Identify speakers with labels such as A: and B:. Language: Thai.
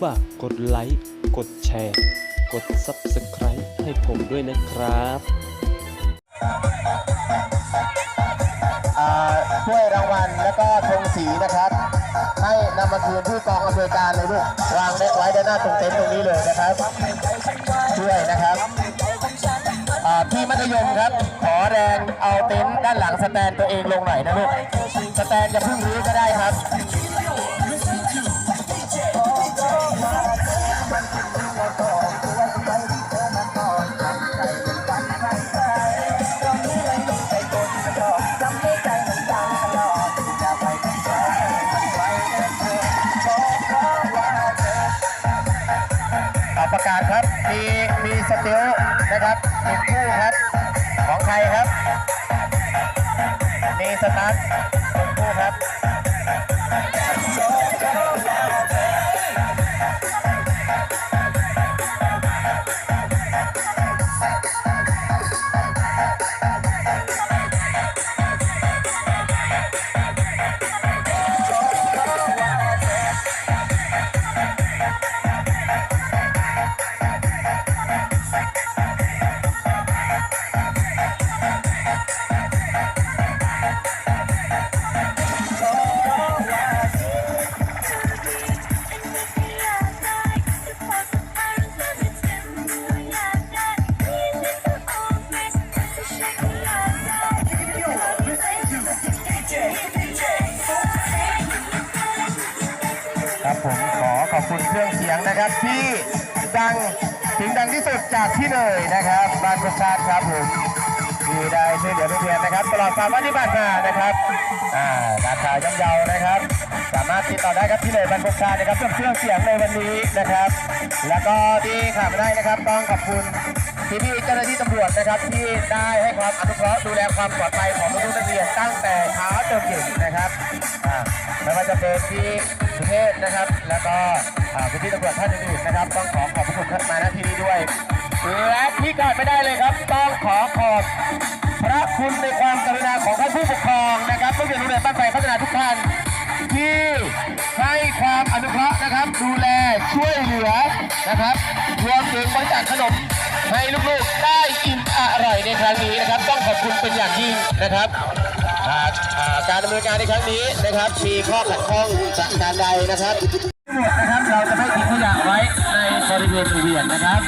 A: ฝากกดไลค์ กดแชร์ กด Subscribe ให้ผมด้วยนะครับ
B: อ่าถ้วยรางวัลแล้วก็ธงสีนะครับ ให้นำมาคืนที่กองอำนวยการเลยลูกวางไว้ด้านหน้าตรงเต็นท์ตรงนี้เลยนะครับช่วยนะครับอ่าพี่มัธยมครับ ขอแรงเอาเต็นท์ด้านหลังสแตนตัวเองลงหน่อยนะลูกสแตนจะพึ่งรื้อก็ได้ครับ ประกาศครับ มีมีสติลนะครับหนึ่งคู่ครับ ของไทยครับ มีสตาร์ทหนึ่งคู่ครับ คุณเครื่องเสียงนะครับ ที่ดังถึงดังที่สุดจากที่เลยนะครับบ้านประชาติครับผมที่ได้ช่วยเหลือนักเรียนนะครับ ตลอดสามวันที่ผ่านมานะครับอ่าราคาย่อมเยานะครับ สามารถติดต่อได้ครับที่เลยบ้านประชาตินะครับเพื่อเครื่องเสียงในวันนี้นะครับ แล้วก็ที่ขาดไม่ได้นะครับต้องขอบคุณ พี่พี่ๆเจ้าหน้าที่ตำรวจนะครับที่ได้ให้ความอนุเคราะห์ดูแลความปลอดภัยของนักเรียนตั้งแต่เช้าจนเย็นนะครับไม่ว่าจะเป็นที่สุเทพนะครับ แล้วก็อ่าคุณพี่ตำรวจท่านอื่นๆนะครับ ต้องขอขอบพระคุณท่านมาณที่นี้ด้วยและที่ขาดไม่ได้เลยครับ ต้องขอขอบพระคุณในความกรุณาของท่านผู้ปกครองนะครับผู้เรียนโรงเรียนบ้านไฟพัฒนาทุกท่านที่ให้ความอนุเคราะห์นะครับ ดูแลช่วยเหลือนะครับรวมถึงบริจาคขนม ให้ลูกๆได้กินอร่อยในครั้งนี้นะครับ ต้องขอบคุณเป็นอย่างยิ่งนะครับอ่าอ่าการดำเนินการในครั้งนี้นะครับ มีข้อขัดข้องจากการใดนะครับ นะครับ เราจะไม่ทิ้งขยะไว้ในบริเวณวงเวียนนะครับ